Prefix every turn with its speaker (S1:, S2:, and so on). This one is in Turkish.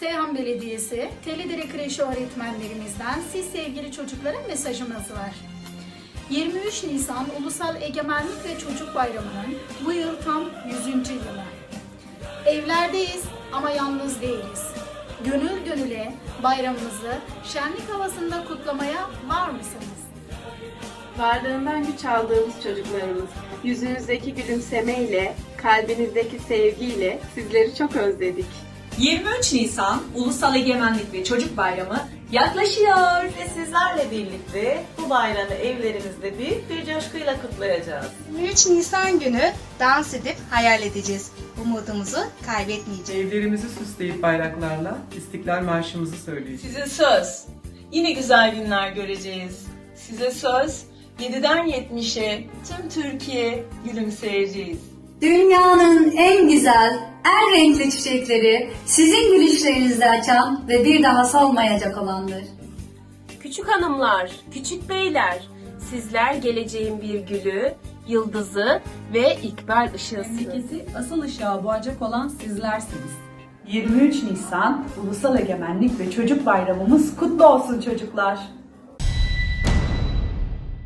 S1: Seyhan Belediyesi, Telidere Kreşi öğretmenlerimizden siz sevgili çocuklara mesajımız var. 23 Nisan Ulusal Egemenlik ve Çocuk Bayramı'nın bu yıl tam 100. yılı. Evlerdeyiz ama yalnız değiliz. Gönül gönüle bayramımızı şenlik havasında kutlamaya var mısınız?
S2: Varlığından güç aldığımız çocuklarımız, yüzünüzdeki gülümsemeyle, kalbinizdeki sevgiyle sizleri çok özledik.
S3: 23 Nisan Ulusal Egemenlik ve Çocuk Bayramı yaklaşıyor.
S4: Ve sizlerle birlikte bu bayramı evlerimizde büyük bir coşkuyla kutlayacağız.
S5: 23 Nisan günü dans edip hayal edeceğiz. Umudumuzu kaybetmeyeceğiz.
S6: Evlerimizi süsleyip bayraklarla İstiklal Marşımızı söyleyeceğiz.
S4: Size söz, yine güzel günler göreceğiz. Size söz, 7'den 70'e tüm Türkiye gülümseyeceğiz.
S7: Dünyanın en güzel, en renkli çiçekleri sizin gülüşlerinizde açan ve bir daha solmayacak olandır.
S8: Küçük hanımlar, küçük beyler, sizler geleceğin bir gülü, yıldızı ve ikbal ışığısınız.
S9: Memleketi asıl ışığa boğacak olan sizlersiniz.
S3: 23 Nisan Ulusal Egemenlik ve Çocuk Bayramımız kutlu olsun çocuklar.